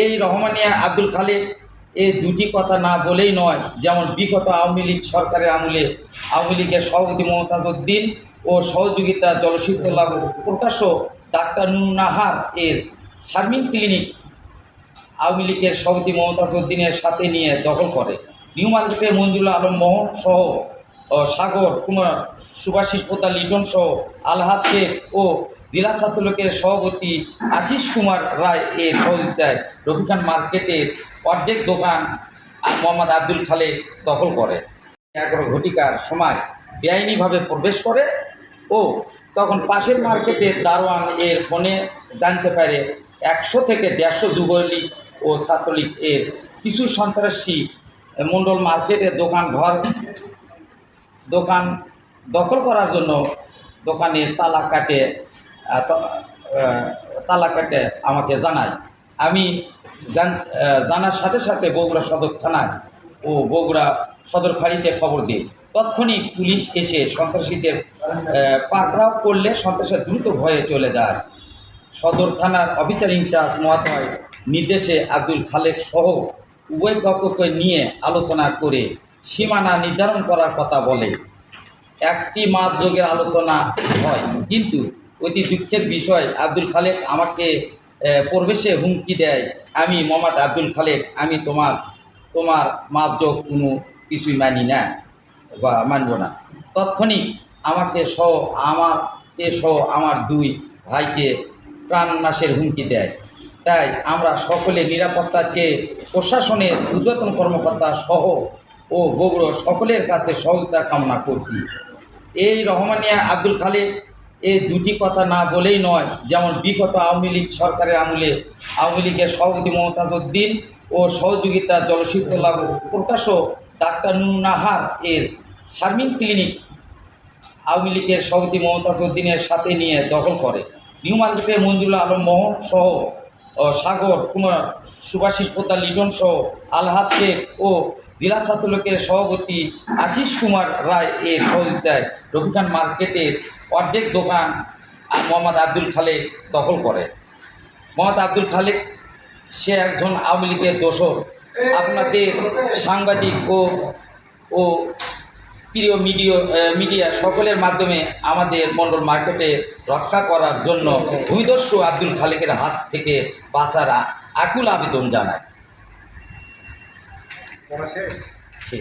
এই রহমানিয়া আব্দুল খালেক এই দুটি কথা না বলেই নয়, যেমন বিগত আওয়ামী লীগ সরকারের আমলে আওয়ামী লীগের সভাপতি মমতাজ উদ্দিন ও সহযোগিতা জলশীতলা প্রকাশ্য ডাক্তার নুনাহার এর শারমিন ক্লিনিক আওয়ামী লীগের সভাপতি মমতাজ উদ্দিনের সাথে নিয়ে দখল করে। নিউ মার্কেটের মঞ্জুল আলম মোহন সহ সাগর কুমার সুভাষিস পোতা লিটন সহ, আলহাজ শেখ ও জেলা ছাত্রলীগের সভাপতি আশিস কুমার রায় এর সহযোগিতায় রফিখান মার্কেটের অর্ধেক দোকান মোহাম্মদ আব্দুল খালে দখল করে। এগারো ঘটিকার সমাজ বেআইনিভাবে প্রবেশ করে ও তখন পাশের মার্কেটে দারোয়ান এর ফোনে জানতে পারে একশো থেকে দেড়শো যুবলীগ ও ছাত্রলীগ এর কিছু সন্ত্রাসী মণ্ডল মার্কেটে দোকান ঘর, দোকান দখল করার জন্য দোকানে তালা কাটে আহ, তালা কাটে আমাকে জানায়। আমি জানার সাথে সাথে বগুড়া সদর থানায় ও বগুড়া সদর ফাঁড়িতে খবর দিই। তৎক্ষণিক পুলিশ এসে সন্ত্রাসীদের পাকড়াও করলে সন্ত্রাসের দ্রুত ভয়ে চলে যায়। সদর থানার অফিসার ইনচার্জ মহাশয় নির্দেশে আব্দুল খালেক সহ উভয় পক্ষকে নিয়ে আলোচনা করে সীমানা নির্ধারণ করার কথা বলে। একটি মাস যোগের আলোচনা হয় কিন্তু অতি দুঃখের বিষয়। আব্দুল খালেক আমাকে প্রবেশে হুমকি দেয়, আমি মোহাম্মদ আব্দুল খালেক, আমি তোমার তোমার মাপযোগ কোনো কিছুই মানি না বা মানব না। তৎক্ষণিক আমাকে সহ আমাকে সহ আমার দুই ভাইকে প্রাণনাশের হুমকি দেয়। তাই আমরা সকলে নিরাপত্তা চেয়ে প্রশাসনের উদ্যতন কর্মকর্তা সহ ও বগুড়ো সকলের কাছে সহযোগিতা কামনা করছি। এই রহমানিয়া আব্দুল খালেক এই দুটি কথা না বলেই নয়, যেমন বিগত আওয়ামী লীগ সরকারের আমলে আওয়ামী লীগের সভাপতি মমতাজ উদ্দিন ও সহযোগিতা জলশীতলা প্রকাশ্য ডাক্তার নুনাহার এর শারমিন ক্লিনিক আওয়ামী লীগের সভাপতি মমতাজ উদ্দিনের সাথে নিয়ে দখল করে। নিউ মার্কেটের মঞ্জুল আলম মোহন সহ সাগর কুমার, সুভাষিস পোতা লিটন সহ, আলহাজ শেখ ও জেলা ছাত্রলীগের সভাপতি আশিস কুমার রায় এর সহযোগিতায় রফিখান মার্কেটের অর্ধেক দোকান মোহাম্মদ আব্দুল খালেক দখল করে। মোহাম্মদ আব্দুল খালেক, সে একজন আওয়ামী লীগের দোষর। আপনাদের সাংবাদিক ও ও প্রিয় মিডিয়া মিডিয়া সকলের মাধ্যমে আমাদের মন্ডল মার্কেটে রক্ষা করার জন্য ভূমিদস্যু আব্দুল খালেকের হাত থেকে বাঁচার আকুল আবেদন জানায় পড়া শেষ? জি।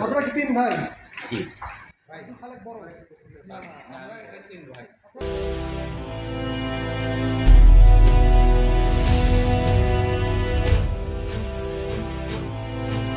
আপনারা কি তিন ভাই? জি। ভাই ভাই।